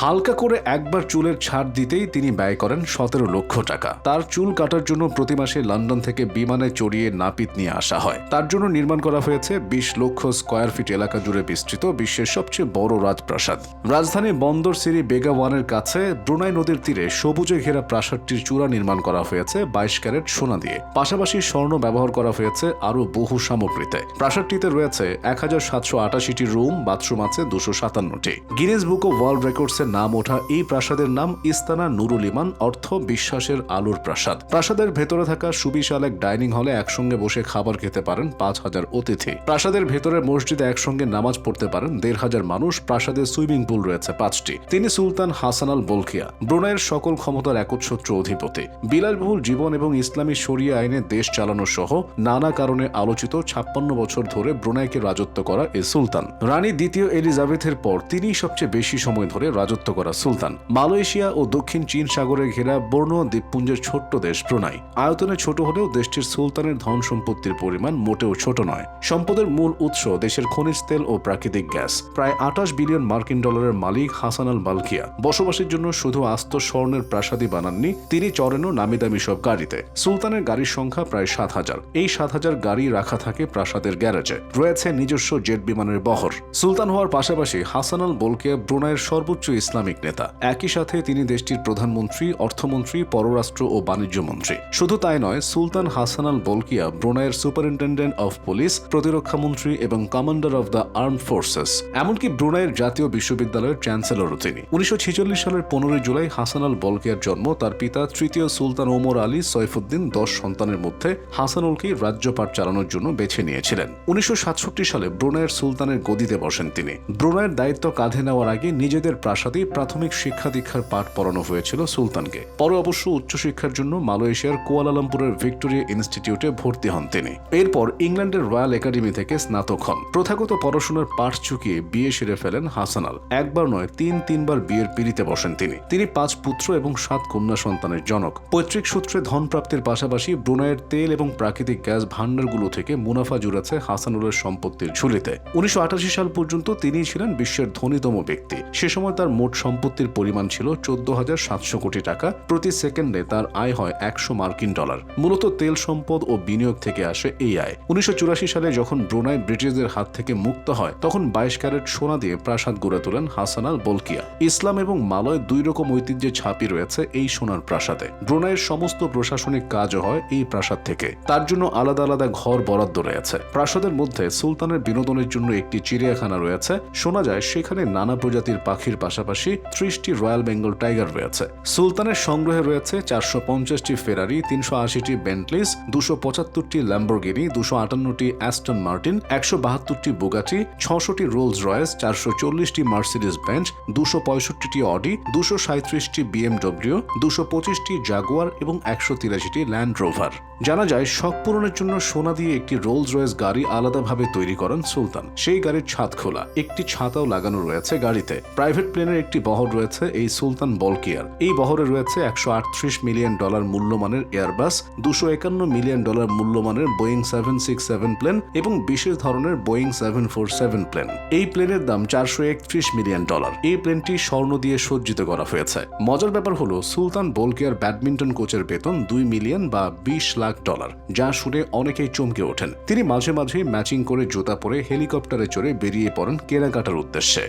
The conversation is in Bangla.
হালকা করে একবার চুলের ছাড় দিতেই তিনি ব্যয় করেন সতেরো লক্ষ টাকা। তার চুল কাটার জন্য প্রতি মাসে লন্ডন থেকে বিমানে চড়িয়ে নাপিত নিয়ে আসা হয়। তার জন্য নির্মাণ করা হয়েছে বিশ লক্ষ স্কয়ার ফিট এলাকা জুড়ে বিস্তৃত বিশ্বের সবচেয়ে বড় রাজপ্রাসাদ। রাজধানী বন্দর সিরি বেগাওয়ানের কাছে ব্রুনাই নদীর তীরে সবুজে ঘেরা প্রাসাদটির চূড়া নির্মাণ করা হয়েছে বাইশ ক্যারেট সোনা দিয়ে। পাশাপাশি স্বর্ণ ব্যবহার করা হয়েছে আরও বহু সামগ্রীতে। প্রাসাদটিতে রয়েছে এক হাজার সাতশো আটাশিটি রুম, বাথরুম আছে দুশো সাতান্নটি। গিনেস বুক অব ওয়ার্ল্ড রেকর্ডসের নাম ওঠা এই প্রাসাদের নাম ইস্তানা নুরুল ইমান, অর্থ বিশ্বাসের আলোর প্রাসাদ। প্রাসাদের ভেতরে থাকা সুবিশাল এক ডাইনিং হলে একসঙ্গে বসে খাবার খেতে পারেন পাঁচ হাজার অতিথি। প্রাসাদের ভেতরের মসজিদে একসঙ্গে নামাজ পড়তে পারেন দেড় হাজার মানুষ, প্রাসাদে সুইমিং পুল রয়েছে পাঁচটি। তিনি সুলতান হাসান আল বলখিয়া, ব্রুনাইয়ের সকল ক্ষমতার একচ্ছত্র অধিপতি। বিলাসবহুল জীবন এবং ইসলামী শরিয়া আইনে দেশ চালানো সহ নানা কারণে আলোচিত ছাপ্পান্ন বছর ধরে ব্রুনাইকে রাজত্ব করা এ সুলতান। রানী দ্বিতীয় এলিজাবেথের পর তিনি সবচেয়ে বেশি সময় ধরে রাজত্ব করা সুলতান। মালয়েশিয়া ও দক্ষিণ চীন সাগরে ঘেরা বর্ণ দ্বীপপুঞ্জের ছোট্ট দেশ ব্রুনাই আয়তনে ছোট হলেও দেশটির সুলতানের ধন সম্পত্তির পরিমাণ মোটেও ছোট নয়। সম্পদের মূল উৎস দেশের খনিজ তেল ও প্রাকৃতিক গ্যাস। প্রায় আঠাশ বিলিয়ন মার্কিন ডলারের মালিক হাসান আল বালকিয়া বসবাসের জন্য শুধু আস্ত স্বর্ণের প্রাসাদই বানাননি, তিনি চড়েনও নামি দামি সব গাড়িতে। সুলতানের গাড়ির সংখ্যা প্রায় সাত হাজার। এই সাত হাজার গাড়ি রাখা থাকে প্রাসাদের গ্যারেজে। রয়েছে নিজস্ব জেট বিমানের বহর। সুলতান হওয়ার পাশাপাশি হাসান আল বলকিয়া ব্রুনাইয়ের সর্বোচ্চ ইসলামিক নেতা। একই সাথে তিনি দেশটির প্রধানমন্ত্রী, অর্থমন্ত্রী, পররাষ্ট্র ও বাণিজ্য মন্ত্রী। শুধু তাই নয়, সুলতান হাসান আল বলকিয়া ব্রুনাইয়ের সুপারিনটেন্ডেন্ট অফ পুলিশ, প্রতিরক্ষা মন্ত্রী এবং commander of the arm forces, এমনকি ব্রুনাইয়ের জাতীয় বিশ্ববিদ্যালয়ের চ্যান্সেলরও তিনি। উনিশশো সালের পনেরোই জুলাই হাসান আল বলকিয়ার জন্ম, তার পিতা তৃতীয় সুলতান ওমর আলী সৈফুদ্দিন দশ সন্তানের মধ্যে হাসানুলকে রাজ্যপাট চালানোর জন্য বেছে নিয়েছিলেন। উনিশশো সাতষট্টি সালে ব্রুনাইয়ের সুলতানের গদিতে বসেন তিনি। ব্রুনাইয়ের দায়িত্ব কাঁধে নেওয়ার আগে নিজেদের প্রাসাদে প্রাথমিক শিক্ষা দীক্ষার পাঠ পড়ানো হয়েছিল সুলতানকে। পরে অবশ্য উচ্চশিক্ষার জন্য মালয়েশিয়ার কুয়ালালামপুরের ভিক্টোরিয়া ইনস্টিটিউটে ভর্তি হন তিনি। এরপর ইংল্যান্ডের রয়্যাল একাডেমি থেকে স্নাতক হন। প্রথাগত পড়াশোনার পাঠ চুকিয়ে বিয়ে সেরে ফেলেন হাসানাল একবার নয়, তিন, তিনবার বিয়ের পিড়িতে বসেন তিনি। তিনি পাঁচ পুত্র এবং সাত কন্যা সন্তানের জনক। পৈতৃক সূত্রে ধন প্রাপ্তির পাশাপাশি ব্রুনাইয়ের তেল এবং প্রাকৃতিক গ্যাস ভান্ডারগুলো থেকে মুনাফা জুড়েছে হাসানুলের সম্পত্তির ঝুলিতে। উনিশশো আঠাশি সাল পর্যন্ত তিনি ছিলেন বিশ্বের ধনীতম ব্যক্তি। সে সময় তার মোট সম্পত্তির পরিমাণ ছিল চোদ্দ হাজার সাতশো কোটি টাকা। প্রতি সেকেন্ডে তার আয় হয় একশো মার্কিন ডলার। মূলত তেল সম্পদ ও বিনিয়োগ থেকে আসে এই আয়। উনিশশো চুরাশি সালে যখন ব্রুনাই ব্রিটিশদের হাত থেকে মুক্ত হয়, তখন বাইশ ক্যারেট সোনা দিয়ে প্রাসাদ গড়ে তোলেন হাসান আল বলকিয়া। ইসলাম এবং মালয় দুই রকম ঐতিহ্যের ছাপি রয়েছে এই সোনার প্রাসাদে। ব্রুনাইয়ের সমস্ত প্রশাসনিক কাজও হয় এই প্রাসাদ থেকে। তার জন্য আলাদা আলাদা ঘর বরাদ্দ রয়েছে। প্রাসাদের মধ্যে সুলতানের বিনোদনের জন্য একটি চিড়িয়াখানা রয়েছে। শোনা যায় সেখানে নানা প্রজাতির পাখির পাশাপাশি ত্রিশটি রয়্যাল বেঙ্গল টাইগার রয়েছে। সুলতানের সংগ্রহে রয়েছে চারশো পঞ্চাশটি ফেরারি, তিনশো আশিটি বেন্টলিস, দুশো পঁচাত্তরটি ল্যাম্বরগিনি, দুশো আটান্নটি অ্যাস্টন মার্টিন, একশো বাহাত্তরটি বুগাটি, ছশোটি রোলস রয়েস, চারশো চল্লিশটি মার্সিডিস বেঞ্চ, দুশো পঁয়ষট্টিটি অডি, দুশো সাঁত্রিশটি বিএমডব্লিউ, দুশো পঁচিশটি জাগুয়ার এবং একশো তিরাশিটি ল্যান্ড রোভার। জানা যায়, শখ পূরণের জন্য সোনা দিয়ে একটি রোলস রয়েস গাড়ি আলাদাভাবে তৈরি করেন সুলতান। সেই গাড়ির ছাদ খোলা, একটি ছাতাও লাগানো রয়েছে গাড়িতে। প্রাইভেট প্লেনের একটি বহর রয়েছে এই সুলতান বলকিয়ার। এই বহরে রয়েছে একশো আটত্রিশ মিলিয়ন ডলার মূল্যমানের এয়ারবাস, দুশো একান্ন million dollar মূল্যমানের Boeing seven six seven plane এবং বিশেষ ধরনের Boeing seven four seven plane. এই প্লেনের দাম চারশো একত্রিশ মিলিয়ন ডলার। এই প্লেনটি স্বর্ণ দিয়ে সজ্জিত করা হয়েছে। মজার ব্যাপার হলো, সুলতান বোলকিয়ার ব্যাডমিন্টন কোচের বেতন দুই মিলিয়ন বা বিশ লাখ ডলার, যা শুনে অনেকেই চমকে ওঠেন। তিনি মাঝে মাঝে ম্যাচিং করে জুতা পরে হেলিকপ্টারে চড়ে বেরিয়ে পড়েন কেনাকাটার উদ্দেশ্যে।